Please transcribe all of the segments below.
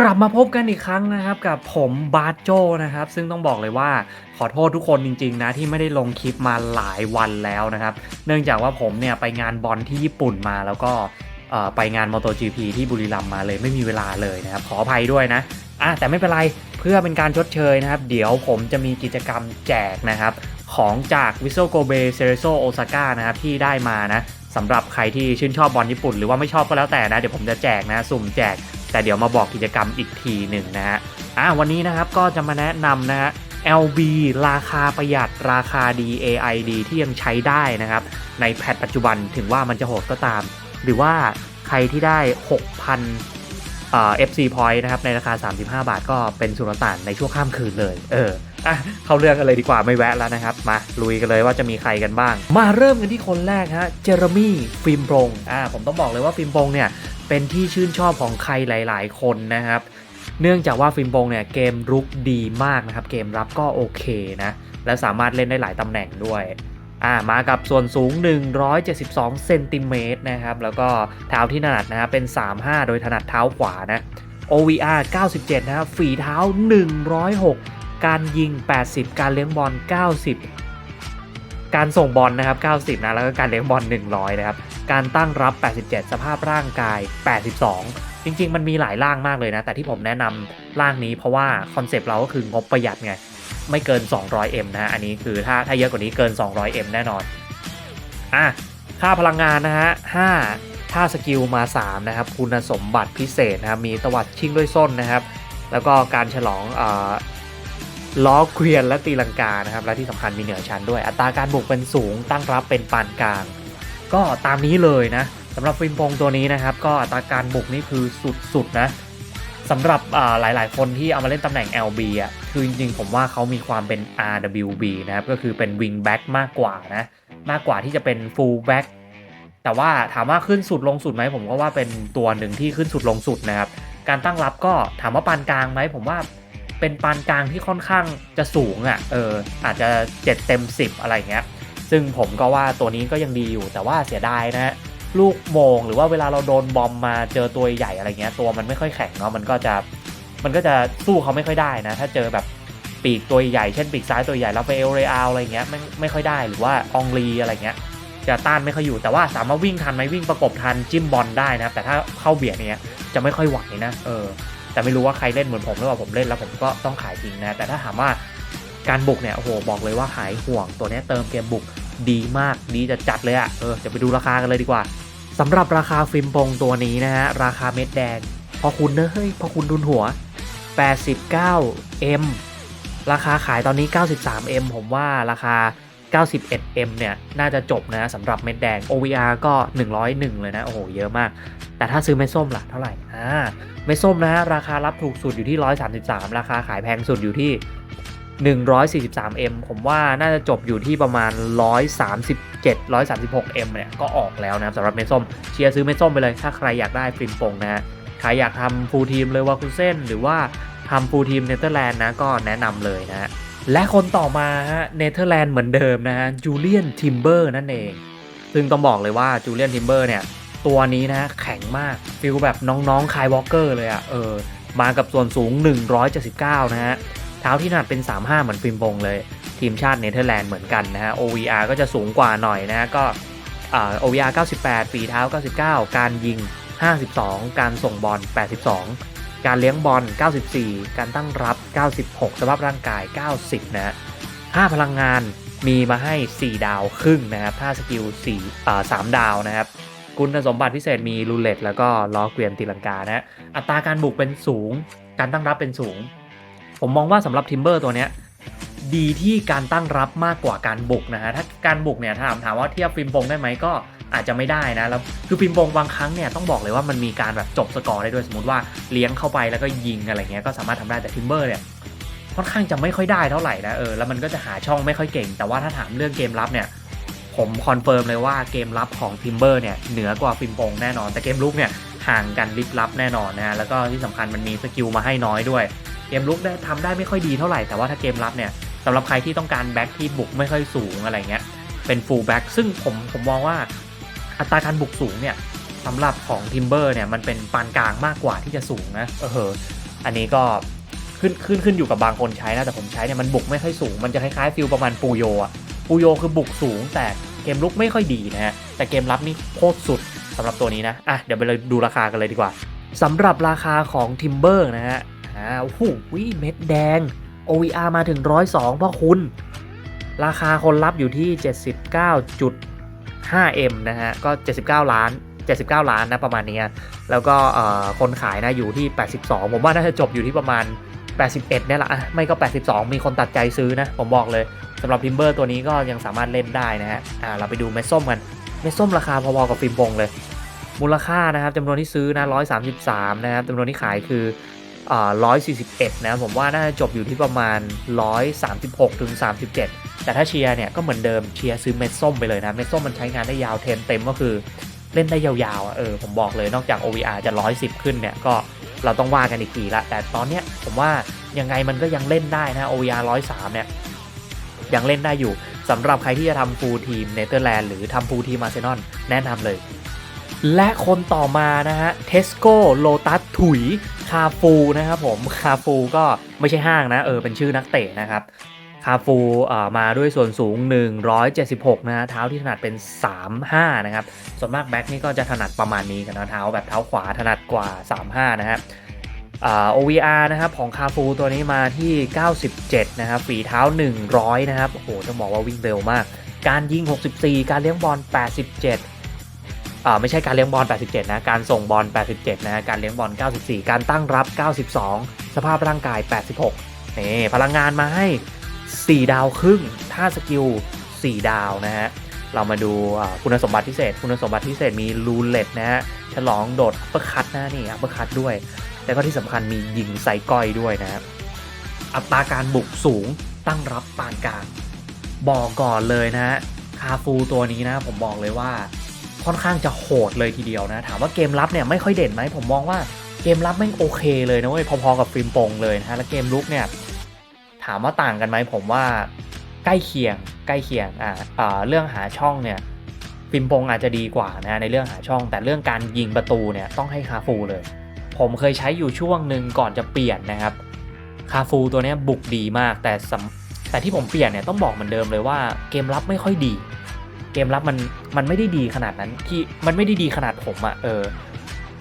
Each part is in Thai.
กลับมาพบกันอีกครั้งนะครับกับผมบาร์โจนะครับซึ่งต้องบอกเลยว่าขอโทษทุกคนจริงๆนะที่ไม่ได้ลงคลิปมาหลายวันแล้วนะครับ เนื่องจากว่าผมเนี่ยไปงานบอลที่ญี่ปุ่นมาแล้วก็ไปงาน MotoGP ที่บุรีรัมย์มาเลยไม่มีเวลาเลยนะครับ ขออภัยด้วยนะอะแต่ไม่เป็นไรเพื่อเป็นการชดเชยนะครับ เดี๋ยวผมจะมีกิจกรรมแจกนะครับ ของจาก w i s o g o b e c e r e s o Osaka นะครับที่ได้มานะสำหรับใครที่ชื่นชอบบอลญี่ปุ่นหรือว่าไม่ชอบก็แล้วแต่นะ เดี๋ยวผมจะแจกนะ สุ่มแจก แต่เดี๋ยวมาบอกกิจกรรมอีกทีหนึ่งนะฮะอะวันนี้นะครับก็จะมาแนะนำนะฮะ LB ราคาประหยัดราคาดี AID ที่ยังใช้ได้นะครับ ในแพทปัจจุบันถึงว่ามันจะโหดก็ตาม หรือว่าใครที่ได้ 6,000เอ่อ FC point นะครับ ในราคา 35 บาทก็เป็นสุลต่านในช่วงข้ามคืนเลย เอออะเข้าเรื่องกันเลยดีกว่าไม่แวะแล้วนะครับ มาลุยกันเลยว่าจะมีใครกันบ้าง มาเริ่มกันที่คนแรกฮะเจอร์มี่ฟิล์มโปรงอ่าผมต้องบอกเลยว่าฟิล์มโปรงเนี่ย เป็นที่ชื่นชอบของใครหลาย ๆ คนนะครับ เนื่องจากว่าฟิล์มโปรงเนี่ยเกมรุกดีมากนะครับ เกมรับก็โอเคนะ และสามารถเล่นได้หลายตำแหน่งด้วยอ่ามากับส่วนสูง 172 เซนติเมตรนะครับ แล้วก็เท้าที่ถนัดนะครับเป็น 35 โดยถนัดเท้าขวานะ OVR 97 นะครับ ฝีเท้า 106 การยิง 80 การเลี้ยงบอล 90 การส่งบอลนะครับ 90 นะ แล้วก็การเลี้ยงบอล 100 นะครับ การตั้งรับ 87 สภาพร่างกาย 82 จริง ๆ มันมีหลายร่างมากเลยนะ แต่ที่ผมแนะนำร่างนี้เพราะว่าคอนเซปต์เราก็คืองบประหยัดไง ไม่เกิน 200M นะฮะ อันนี้คือถ้าถ้าเยอะกว่านี้เกิน 200M แน่นอน อะ ค่าพลังงานนะฮะ 5 ถ้าสกิลมา 3 นะครับ คุณสมบัติพิเศษนะครับ มีตวัดชิงด้วยส้นนะครับ แล้วก็การฉลองเอ่อ ล้อเกวียนและตีลังกานะครับและที่สำคัญมีเหนือชั้นด้วย อัตราการบุกเป็นสูงตั้งรับเป็นปานกลาง ก็ตามนี้เลยนะสำหรับฟิล์มโปงตัวนี้นะครับ ก็อัตราการบุกนี่คือสุดๆนะสำหรับอ่าหลายๆ คนที่เอามาเล่นตำแหน่ง LB อะคือจริงๆ ผมว่าเขามีความเป็น RWB นะครับ ก็คือเป็น wing back มากกว่านะ มากกว่าที่จะเป็น full back แต่ว่าถามว่าขึ้นสุดลงสุดไหมผมก็ว่าเป็นตัวหนึ่งที่ขึ้นสุดลงสุดนะครับ การตั้งรับก็ถามว่าปานกลางไหมผมว่า เป็นปานกลางที่ค่อนข้างจะสูงอะ่ะเอออาจจะ 7 เต็ม 10 อะไรเงี้ยซึ่งผมก็ว่าตัวนี้ก็ยังดีอยู่ แต่ว่าเสียดายนะฮะลูกโมงหรือว่าเวลาเราโดนบอมมาเจอตัวใหญ่อะไรเงี้ยตัวมันไม่ค่อยแข็งเนาะมันก็จะมันก็จะสู้เขาไม่ค่อยได้นะ ถ้าเจอแบบปีกตัวใหญ่เช่นปีกซ้ายตัวใหญ่ลาเฟลเรอาอะไรเงี้ยไม่ไม่ค่อยได้หรือว่าองลีอะไรเงี้ยจะต้านไม่ค่อยอยู่แต่ว่าสามารถวิ่งทันไหมวิ่งประกบทันจิ้มบอลได้นะแต่ถ้าเข้าเบียดเนี้ยจะไม่ค่อยไหวนะเออ แต่ไม่รู้ว่าใครเล่นเหมือนผมหรือเปล่าผมเล่นแล้วผมก็ต้องขายทิ้งนะ แต่ถ้าถามว่าการบุกเนี่ยโอ้โหบอกเลยว่าหายห่วงตัวนี้เติมเกมบุกดีมากดีจะจัดเลยอะ่ะเออจะไปดูราคากันเลยดีกว่าสำหรับราคาฟิล์มปงตัวนี้นะฮะราคาเม็ดแดง พอคุณเนอะเฮ้ยพอคุณดุนหัว 89M ราคาขายตอนนี้ 93M ผมว่าราคา 91M เนี่ย น่าจะจบนะสำหรับเม็ดแดง OVR ก็ 101 เลยนะ โอ้โห เยอะมาก แต่ถ้าซื้อเม็ดส้มล่ะ เท่าไหร่ อ่า เม็ดส้มนะฮะราคารับถูกสุดอยู่ที่ 133 ราคาขายแพงสุดอยู่ที่ 143M ผมว่าน่าจะจบอยู่ที่ประมาณ 137 136M เนี่ย ก็ออกแล้วนะสำหรับเม็ดส้ม เชียร์ซื้อเม็ดส้มไปเลย ถ้าใครอยากได้ฟิล์มปงนะฮะ ใครอยากทำฟูลทีมเลยวาคุเซนหรือว่าทำฟูลทีมเนเธอร์แลนด์นะ ก็แนะนำเลยนะฮะ และคนต่อมาฮะเนเธอร์แลนด์เหมือนเดิมนะฮะจูเลียนทิมเบอร์นั่นเอง ซึ่งต้องบอกเลยว่าจูเลียนทิมเบอร์เนี่ย ตัวนี้นะแข็งมากฟิลแบบน้องๆคายวอลเกอร์เลยอะ่ะเออมากับส่วนสูง 179 นะฮะเท้าที่หนัดเป็น 35 เหมือนฟิล์มบงเลย ทีมชาติเนเธอร์แลนด์เหมือนกันนะฮะ OVR ก็จะสูงกว่าหน่อยนะฮะก็อ่า OVR 98 ฝีเท้า 99 การยิง 52 การส่งบอล 82 การเลี้ยงบอล 94 การตั้งรับ 96 สภาพร่างกาย 90 นะฮะ5พลังงานมีมาให้ 4 ดาวครึ่งนะครับถ้าสกิล4อ่า3ดาวนะครับคุณสมบัติพิเศษมีรูเล็ตแล้วก็ล้อเกวียนตีลังกานะอัตราการบุกเป็นสูง การตั้งรับเป็นสูง ผมมองว่าสำหรับทิมเบอร์ตัวเนี้ยดีที่การตั้งรับมากกว่าการบุกนะฮะถ้าการบุกเนี่ยถามถามว่าเทียบฟิล์มปงได้ไหมก็ อาจจะไม่ได้นะแล้วคือฟิล์มปงบางครั้งเนี่ยต้องบอกเลยว่ามันมีการแบบจบสกอร์ได้ด้วยสมมติว่าเลี้ยงเข้าไปแล้วก็ยิงอะไรเงี้ยก็สามารถทำได้แต่ทิมเบอร์เนี่ยค่อนข้างจะไม่ค่อยได้เท่าไหร่นะเออแล้วมันก็จะหาช่องไม่ค่อยเก่ง แต่ว่าถ้าถามเรื่องเกมรับเนี่ยผมคอนเฟิร์มเลยว่าเกมรับของทิมเบอร์เนี่ยเหนือกว่าฟิล์มปงแน่นอน แต่เกมลุกเนี่ยห่างกันลิบลับแน่นอนนะฮะแล้วก็ที่สำคัญมันมีสกิลมาให้น้อยด้วย เกมลุกได้ทำได้ไม่ค่อยดีเท่าไหร่แต่ว่าถ้าเกมรับเนี่ยสำหรับใครที่ต้องการแบ็คที่บุกไม่ค่อยสูงอะไรเงี้ยเป็นฟูลแบ็คซึ่งผมผมมองว่า อัตราการบุกสูงเนี่ยสำหรับของทิมเบอร์เนี่ยมันเป็นปานกลางมากกว่าที่จะสูงนะเอออันนี้ก็ขึ้นขึ้นขึ้นอยู่กับบางคนใช้นะแต่ผมใช้เนี่ยมันบุกไม่ค่อยสูง มันจะคล้ายๆฟิลประมาณปูโยอะปูโยคือบุกสูง แต่เกมลุกไม่ค่อยดีนะฮะแต่เกมรับนี่โคตรสุดสำหรับตัวนี้นะอะเดี๋ยวไปเลยดูราคากันเลยดีกว่าสำหรับราคาของ Timber นะฮะอ่าโอ้โหเม็ดแดง OVR มาถึง 102พ่อคุณ ราคาคนรับอยู่ที่ 5m นะฮะ ก็ 79 ล้าน 79 ล้านนะประมาณเนี้ยแล้วก็คนขายนะอยู่ที่ 82 ผมว่าน่าจะจบอยู่ที่ประมาณ 81เนี่ยแหละอะไม่ก็ 82 มีคนตัดใจซื้อนะ ผมบอกเลยสำหรับพิมเบอร์ตัวนี้ก็ยังสามารถเล่นได้นะฮะอ่าเราไปดูเม็ดส้มกัน เม็ดส้มราคาพอๆกับฟิล์มบงเลย มูลค่านะครับจำนวนที่ซื้อนะ 133 นะครับจำนวนที่ขายคือ 141 นะผมว่าน่าจะจบอยู่ที่ประมาณ 136ถึง37 แต่ถ้าเชียร์เนี่ยก็เหมือนเดิมเชียร์ซื้อเม็ดส้มไปเลยนะ เม็ดส้มมันใช้งานได้ยาวเทนเต็มก็คือเล่นได้ยาวๆเออผมบอกเลยนอกจาก OVR จะ 110 ขึ้นเนี่ยก็เราต้องว่ากันอีกทีละ แต่ตอนเนี้ยผมว่ายังไงมันก็ยังเล่นได้นะ OVR 103 เนี่ยยังเล่นได้อยู่สำหรับใครที่จะทำฟูลทีมเนเธอร์แลนด์หรือทำฟูลทีมอาร์เซนอลแนะนำเลย และคนต่อมานะฮะเทสโก้โลตัสถุยคาฟูนะครับผมคาฟูก็ไม่ใช่ห้างนะเออเป็นชื่อนักเตะนะครับคาฟูเอ่อมาด้วยส่วนสูง 176 นะฮะเท้าที่ถนัดเป็น 35 นะครับ ส่วนมากแบ็กนี่ก็จะถนัดประมาณนี้กันนะเท้าแบบเท้าขวาถนัดกว่า 35 นะฮะอ่า OVR นะครับของคาฟูตัวนี้มาที่ 97 นะครับฝีเท้า 100 นะครับ โอ้โหต้องบอกว่าวิ่งเร็วมาก การยิง 64 การเลี้ยงบอล 87 อ่าไม่ใช่การเลี้ยงบอล 87 นะ การส่งบอล 87 นะ การเลี้ยงบอล 94 การตั้งรับ 92 สภาพร่างกาย 86 นี่ พลังงานมาให้ 4 ดาวครึ่งท่าสกิล 4 ดาวนะฮะ เรามาดูอ่าคุณสมบัติพิเศษ คุณสมบัติพิเศษมีรูเล็ตนะฮะ ฉลองโดดอัปเปอร์คัตนะนี่อัปเปอร์คัตด้วย แล้วก็ที่สำคัญมียิงไซก้อยด้วยนะอัตราการบุกสูง ตั้งรับปานกลาง บอกก่อนเลยนะฮะ คาฟูตัวนี้นะ ผมบอกเลยว่า ค่อนข้างจะโหดเลยทีเดียวนะ ถามว่าเกมรับเนี่ยไม่ค่อยเด่นไหมผมมองว่าเกมรับไม่โอเคเลยนะเว้ยพอๆกับฟิล์มโปงเลยนะฮะแล้วเกมลุกเนี่ยถามว่าต่างกันไหมผมว่าใกล้เคียงใกล้เคียงอ่าอ่าเรื่องหาช่องเนี่ยฟิล์มโปงอาจจะดีกว่านะในเรื่องหาช่อง แต่เรื่องการยิงประตูเนี่ยต้องให้คาฟูเลย ผมเคยใช้อยู่ช่วงหนึ่งก่อนจะเปลี่ยนนะครับคาฟูตัวเนี้ยบุกดีมากแต่สำแต่ที่ผมเปลี่ยนเนี่ยต้องบอกเหมือนเดิมเลยว่าเกมรับไม่ค่อยดี เกมรับมันมันไม่ได้ดีขนาดนั้นที่มันไม่ได้ดีขนาดผมอะเออ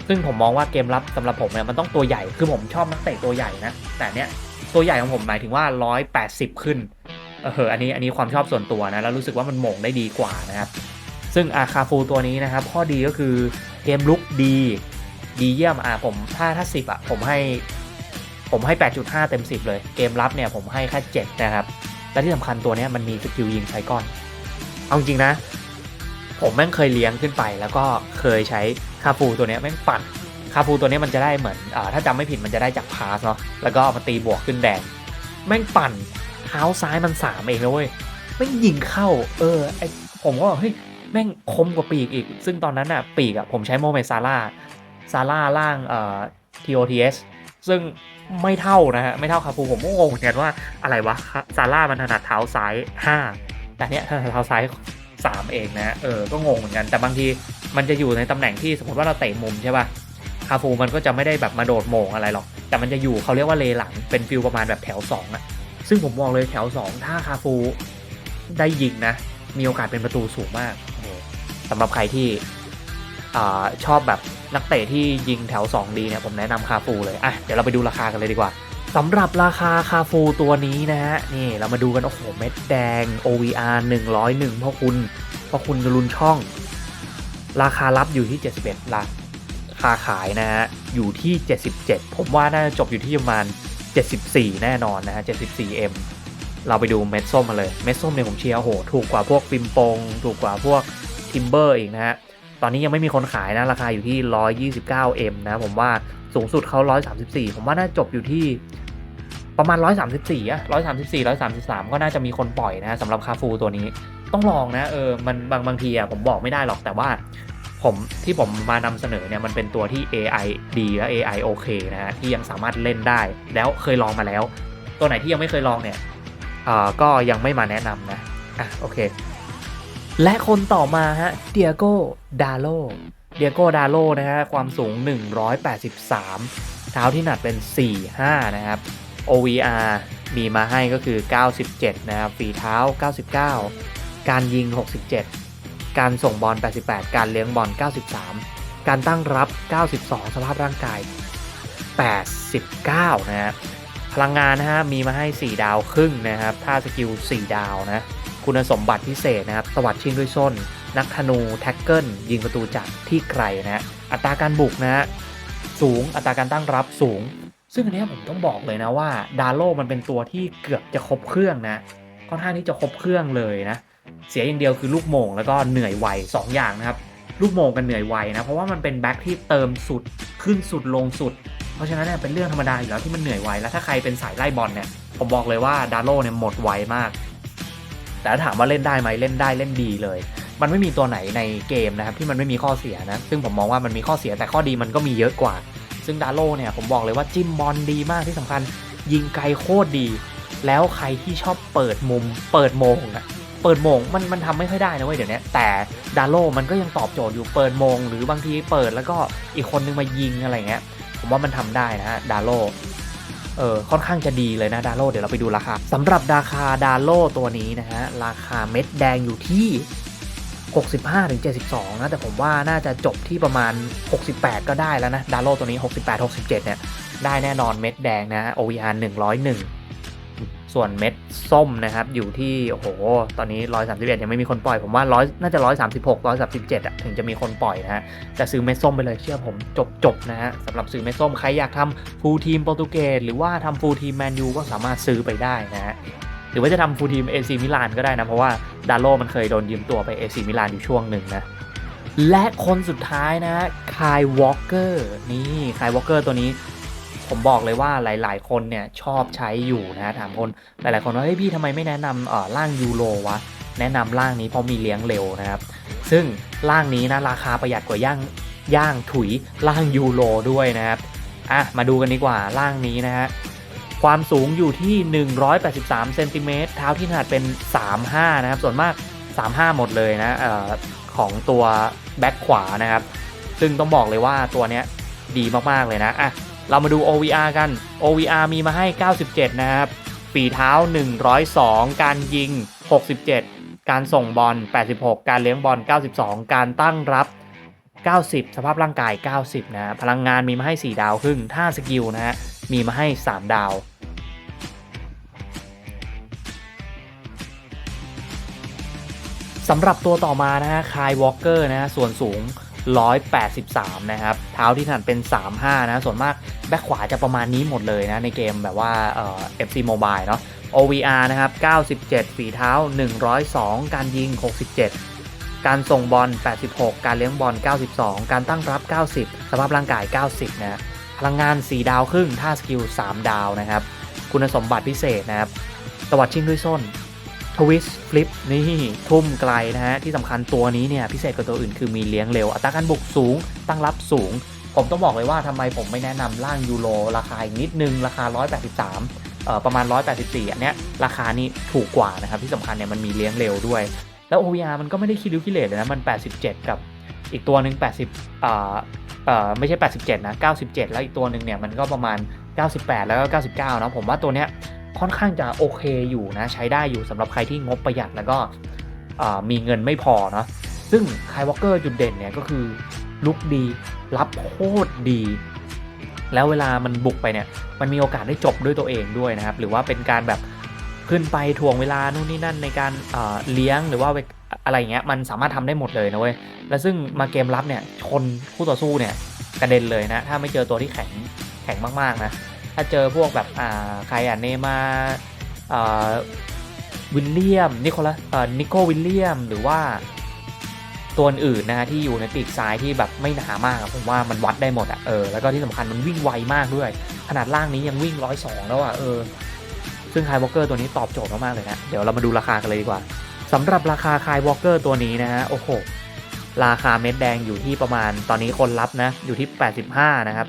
ซึ่งผมมองว่าเกมรับสำหรับผมเนี่ยมันต้องตัวใหญ่คือผมชอบนักเตะตัวใหญ่นะแต่เนี้ยตัวใหญ่ของผมหมายถึงว่า 180 ขึ้นเอออันนี้อันนี้ความชอบส่วนตัวนะแล้วรู้สึกว่ามันหม่งได้ดีกว่านะครับ ซึ่งอาคาฟูตัวนี้นะครับ ข้อดีก็คือเกมลุกดี ดีเยี่ยมอะผมถ้าถ้าสิบอะผมให้ผมให้ 8.5 เต็ม 10 เลย เกมรับเนี่ยผมให้แค่ 7 นะครับ และที่สำคัญตัวเนี้ยมันมีสกิลยิงไซก้อน เอาจริงนะ ผมแม่งเคยเลี้ยงขึ้นไป แล้วก็เคยใช้คาฟูตัวเนี้ยแม่งปั่นคาฟูตัวนี้มันจะได้เหมือนอถ้าจำไม่ผิดมันจะได้จากพาสเนาะแล้วก็เอามาตีบวกขึ้นแดง แม่งปั่นเท้าซ้ายมันสามเองนะเว้ยแม่งยิงเข้า เออไอผมก็บอกเฮ้ยแม่งคมกว่าปีกอีก ซึ่งตอนนั้นอะปีกอะผมใช้โมเมซาร่าซาร่าล่างเอ่อ TOTS ซึ่งไม่เท่านะฮะ ไม่เท่าคาฟูผมก็งงเหมือนกันว่าอะไรวะซาร่ามันถนัดเท้าซ้าย 5 แต่เนี้ยถนัดเท้าซ้าย3เองนะเออก็งงเหมือนกันแต่บางทีมันจะอยู่ในตำแหน่งที่สมมติว่าเราเตะมุมใช่ป่ะคาฟูมันก็จะไม่ได้แบบมาโดดโมงอะไรหรอก แต่มันจะอยู่เขาเรียกว่าเลหลังเป็นฟิลประมาณแบบแถว2อะซึ่งผมมองเลยแถว 2 ถ้าคาฟูได้ยิงนะ มีโอกาสเป็นประตูสูงมากสำหรับใครที่อชอบแบบนักเตะที่ยิงแถว 2 ดีเนี่ยผมแนะนำคาฟูเลยอะเดี๋ยวเราไปดูราคากันเลยดีกว่า สำหรับราคาคาฟูตัวนี้นะฮะนี่เรามาดูกัน โอ้โห เม็ดแดง OVR 101พ่อคุณพ่อคุณรุนช่อง ราคารับอยู่ที่ 71ราคาขายนะฮะ อยู่ที่ 77 ผมว่าน่าจะจบอยู่ที่ประมาณ 74 แน่นอนนะฮะ 74M เราไปดูเม็ดส้มมาเลย เม็ดส้มเนี่ยผมเชียร์โอ้โหถูกกว่าพวกฟิมปง ถูกกว่าพวกทิมเบอร์อีกนะฮะ ตอนนี้ยังไม่มีคนขายนะ ราคาอยู่ที่ 129M นะ ผมว่า สูงสุดเขา134 ผมว่าน่าจบอยู่ที่ประมาณ 134อะ134 133 ก็น่าจะมีคนปล่อยนะสำหรับคาฟูตัวนี้ต้องลองนะเออมันบางบางทีอะผมบอกไม่ได้หรอกแต่ว่า ผมที่ผมมานำเสนอเนี่ยมันเป็นตัวที่ AI ดีและ AI โอเคนะฮะที่ยังสามารถเล่นได้ แล้วเคยลองมาแล้ว ตัวไหนที่ยังไม่เคยลองเนี่ยเอ่อก็ยังไม่มาแนะนำนะอะโอเค และคนต่อมาฮะเดียโก้ดาโล เดียโกดาโลนะฮะความสูง 183 เท้าที่หนัดเป็น 4 5 นะครับ OVR มีมาให้ก็คือ 97 นะครับ ฝีเท้า 99 การยิง 67 การส่งบอล 88 การเลี้ยงบอล 93 การตั้งรับ 92 สภาพร่างกาย 89 นะฮะพลังงานนะฮะมีมาให้ 4 ดาวครึ่งนะครับท่าสกิล 4 ดาวนะ คุณสมบัติพิเศษนะครับตวัสดชิงด้วยส้น นักธนูแท็กเกิลยิงประตูจากที่ไกลนะฮะอัตราการบุกนะฮะสูงอัตราการตั้งรับสูง ซึ่งอันนี้ผมต้องบอกเลยนะว่าดาโลมันเป็นตัวที่เกือบจะครบเครื่องนะค่อนข้างที่จะครบเครื่องเลยนะ เสียอย่างเดียวคือลูกโมงแล้วก็เหนื่อยไวสองอย่างนะครับ ลูกโมงกันเหนื่อยไวนะ เพราะว่ามันเป็นแบ็คที่เติมสุดขึ้นสุดลงสุด เพราะฉะนั้นเนี่ยเป็นเรื่องธรรมดาอยู่แล้วที่มันเหนื่อยไวแล้วถ้าใครเป็นสายไล่บอลเนี่ยผมบอกเลยว่าดาโลเนี่ยหมดไวมาก แต่ถามว่าเล่นได้ไหมเล่นได้เล่นดีเลย มันไม่มีตัวไหนในเกมนะครับที่มันไม่มีข้อเสียนะ ซึ่งผมมองว่ามันมีข้อเสียแต่ข้อดีมันก็มีเยอะกว่า ซึ่งดาโลเนี่ยผมบอกเลยว่าจิ้มบอลดีมากที่สำคัญ ยิงไกลโคตรดี แล้วใครที่ชอบเปิดมุม เปิดโมงอะเปิดโมงมันมันทำไม่ค่อยได้นะเว้ยเดี๋ยวนี้แต่ดาโลมันก็ยังตอบโจทย์อยู่เปิดโมง หรือบางทีเปิดแล้วก็อีกคนนึงมายิงอะไรเงี้ยผมว่ามันทำได้นะฮะดาโลเออค่อนข้างจะดีเลยนะดาโลเดี๋ยวเราไปดูราคาสำหรับราคาดาโลตัวนี้นะฮะราคาเม็ดแดงอยู่ที่ 65ถึง72 นะ แต่ผมว่าน่าจะจบที่ประมาณ 68 ก็ได้แล้วนะ ดาโลตัวนี้ 68 67 เนี่ย ได้แน่นอนเม็ดแดงนะ OVR 101 ส่วนเม็ดส้มนะครับ อยู่ที่ โอ้โห ตอนนี้ 131 ยังไม่มีคนปล่อย ผมว่า100น่าจะ 136 137อะถึงจะมีคนปล่อยนะฮะแต่ซื้อเม็ดส้มไปเลยเชื่อผมจบจบนะฮะสำหรับซื้อเม็ดส้มใครอยากทำฟูลทีมโปรตุเกสหรือว่าทำฟูลทีมแมนยูก็สามารถซื้อไปได้นะฮะ หรือว่าจะทำฟูลทีมเอซีมิลานก็ได้นะ เพราะว่าดาโลมันเคยโดนยืมตัวไปเอซีมิลานอยู่ช่วงหนึ่งนะ และคนสุดท้ายนะคายวอลเกอร์นี่คายวอลเกอร์ตัวนี้ ผมบอกเลยว่าหลาย ๆ คนเนี่ยชอบใช้อยู่นะถามคนหลาย ๆ คนว่าเฮ้ยพี่ทำไมไม่แนะนำเอ่อร่างยูโรวะแนะนำร่างนี้เพราะมีเลี้ยงเร็วนะครับ ซึ่งร่างนี้นะราคาประหยัดกว่าย่างย่างถุยร่างยูโรด้วยนะครับอะมาดูกันดีกว่าร่างนี้นะฮะ ความสูงอยู่ที่ 183เซนติเมตรเท้าที่ถนัดเป็น 35 นะครับ ส่วนมาก 35 หมดเลยนะออของตัวแบ็คขวานะครับ ซึ่งต้องบอกเลยว่าตัวเนี้ยดีมากๆเลยนะอะเรามาดู OVR กัน OVR มีมาให้ 97 นะครับ ฝีเท้า 102 การยิง 67 การส่งบอล 86 การเลี้ยงบอล 92 การตั้งรับ 90 สภาพร่างกาย 90 นะ พลังงานมีมาให้ 4 ดาวครึ่งท่าสกิลนะฮะ มีมาให้ 3 ดาวำหรับตัวต่อมานะฮะคายวอลเกอร์นะฮะส่วนสูง 183 นะครับ เท้าที่ถนัดเป็น 35 นะ ส่วนมากแบ็คขวาจะประมาณนี้หมดเลยนะ ในเกมแบบว่าเอ่อ FC Mobile เนาะ OVR นะครับ 97 ฝีเท้า 102 การยิง 67 การส่งบอล 86 การเลี้ยงบอล 92 การตั้งรับ 90 สภาพร่างกาย 90 นะ พลังงาน 4 ดาวครึ่ง ท่าสกิล 3 ดาวนะครับ คุณสมบัติพิเศษนะครับ ตวัดชิงด้วยส้น ทวิสฟลิปนี่ทุ่มไกลนะฮะ ที่สำคัญตัวนี้เนี่ย พิเศษกว่าตัวอื่นคือมีเลี้ยงเร็ว อัตราการบุกสูง ตั้งรับสูง ผมต้องบอกเลยว่าทำไมผมไม่แนะนำร่างยูโรราคาอีกนิดนึง ราคา 183เอ่อประมาณ 184 อันเนี้ยราคานี้ถูกกว่านะครับ ที่สำคัญเนี่ยมันมีเลี้ยงเร็วด้วย แล้ว OVR มันก็ไม่ได้คิดริ้วคิเลตเลยนะมัน 87 กับอีกตัวหนึ่ง80เอ่อเอ่อไม่ใช่ 87 นะ 97 แล้วอีกตัวหนึ่งเนี่ยมันก็ประมาณ 98 แล้วก็ 99 นะผมว่าตัวเนี้ย ค่อนข้างจะโอเคอยู่นะใช้ได้อยู่สำหรับใครที่งบประหยัดแล้วก็มีเงินไม่พอเนาะซึ่งคายวอลเกอร์จุดเด่นเนี่ยก็คือลุกดีรับโคตรดี แล้วเวลามันบุกไปเนี่ยมันมีโอกาสได้จบด้วยตัวเองด้วยนะครับ หรือว่าเป็นการแบบขึ้นไปถ่วงเวลานู่นนี่นั่นในการเลี้ยงหรือว่าอะไรเงี้ยมันสามารถทำได้หมดเลยนะเว้ยแล้วซึ่งมาเกมรับเนี่ยชนคู่ต่อสู้เนี่ยกระเด็นเลยนะ ถ้าไม่เจอตัวที่แข็งแข็งมากๆนะ ถ้าเจอพวกแบบอ่าใครอะเนมาอ่าวิลเลียมนิโคลัสเอ่อนิโควิลเลียมหรือว่าตัวอื่นนะฮะที่อยู่ในปีกซ้ายที่แบบไม่หนามากผมว่ามันวัดได้หมดอะเออแล้วก็ที่สำคัญมันวิ่งไวมากด้วย ขนาดล่างนี้ยังวิ่งร้อยสองแล้วอะเออ ซึ่งคายวอลเกอร์ตัวนี้ตอบโจทย์มากๆเลยนะ เดี๋ยวเรามาดูราคากันเลยดีกว่าสำหรับราคาคายวอลเกอร์ตัวนี้นะฮะโอ้โหราคาเม็ดแดงอยู่ที่ประมาณตอนนี้คนรับนะอยู่ที่ 85 นะครับ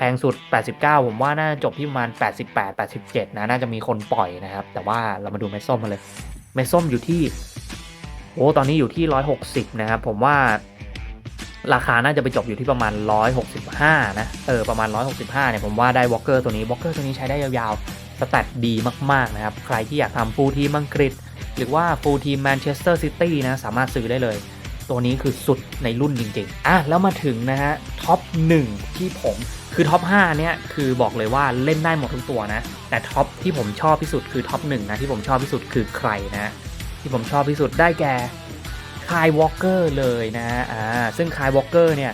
พงสุด 89 ผมว่าน่าจบที่ประมาณ 88 87 นะ น่าจะมีคนปล่อยนะครับ แต่ว่าเรามาดูเม็ดส้มมาเลย เม็ดส้มอยู่ที่ โอ้ ตอนนี้อยู่ที่ 160 นะครับ ผมว่าราคาน่าจะไปจบอยู่ที่ประมาณ 165 นะ เออ ประมาณ 165 เนี่ย ผมว่าได้วอลเกอร์ตัวนี้ วอลเกอร์ตัวนี้ใช้ได้ยาวๆ สแตทดีมากๆ นะครับ ใครที่อยากทำฟูลทีมอังกฤษ หรือว่าฟูลทีมแมนเชสเตอร์ซิตี้นะ สามารถซื้อได้เลย ตัวนี้คือสุดในรุ่นจริงๆ อะ แล้วมาถึงนะฮะท็อป 1 ที่ผมคือท็อป 5 เนี่ยคือบอกเลยว่าเล่นได้หมดทุกตัวนะ แต่ท็อปที่ผมชอบที่สุดคือท็อป 1 นะ ที่ผมชอบที่สุดคือใครนะที่ผมชอบที่สุดได้แก่คายวอลเกอร์เลยนะอ่าซึ่งคายวอลเกอร์เนี่ย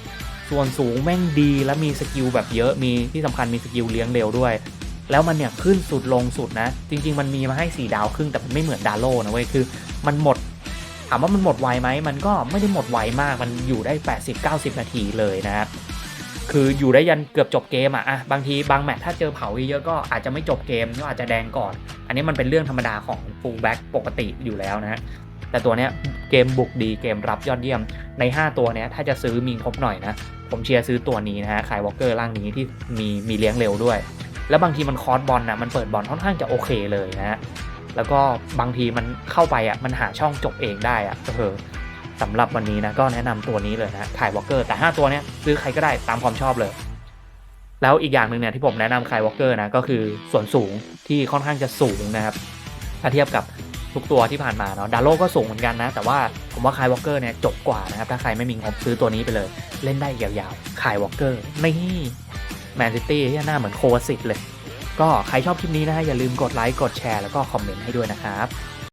ส่วนสูงแม่งดีและมีสกิลแบบเยอะมีที่สำคัญมีสกิลเลี้ยงเร็วด้วย แล้วมันเนี่ยขึ้นสุดลงสุดนะ จริง ๆ มันมีมาให้ 4 ดาวครึ่งแต่มันไม่เหมือนดาโลนะเว้ยคือ มันหมด ถามว่ามันหมดไวไหมมันก็ไม่ได้หมดไวมากมันอยู่ได้ 80-90 นาทีเลยนะครับคืออยู่ได้ยันเกือบจบเกมอะอะบางทีบางแมตช์ถ้าเจอเผาเยอะก็อาจจะไม่จบเกมก็อาจจะแดงก่อน อันนี้มันเป็นเรื่องธรรมดาของฟูลแบ็กปกติอยู่แล้วนะฮะแต่ตัวเนี้ยเกมบุกดีเกมรับยอดเยี่ยมใน 5 ตัวเนี้ยถ้าจะซื้อมีครบหน่อยนะ ผมเชียร์ซื้อตัวนี้นะฮะขายวอลเกอร์ร่างนี้ที่มีมีเลี้ยงเร็วด้วย แล้วบางทีมันคอร์สบอลนะมันเปิดบอลค่อนข้างจะโอเคเลยนะฮะ แล้วก็บางทีมันเข้าไปอะมันหาช่องจบเองได้อะเออสำหรับวันนี้นะก็แนะนำตัวนี้เลยนะขายวอลเกอร์แต่ 5 ตัวเนี้ยซื้อใครก็ได้ตามความชอบเลย แล้วอีกอย่างหนึ่งเนี่ยที่ผมแนะนำคายวอลเกอร์นะก็คือส่วนสูงที่ค่อนข้างจะสูงนะครับถ้าเทียบกับทุกตัวที่ผ่านมาเนาะดาโลก็สูงเหมือนกันนะ แต่ว่าผมว่าคายวอลเกอร์เนี่ยจบกว่านะครับถ้าใครไม่มีงบซื้อตัวนี้ไปเลย เล่นได้ยาวๆคายวอลเกอร์นี่แมนซิตี้ที่หน้าเหมือนโควาสิตเลย ก็ใครชอบคลิปนี้นะฮะอย่าลืมกดไลค์กดแชร์แล้วก็คอมเมนต์ให้ด้วยนะครับ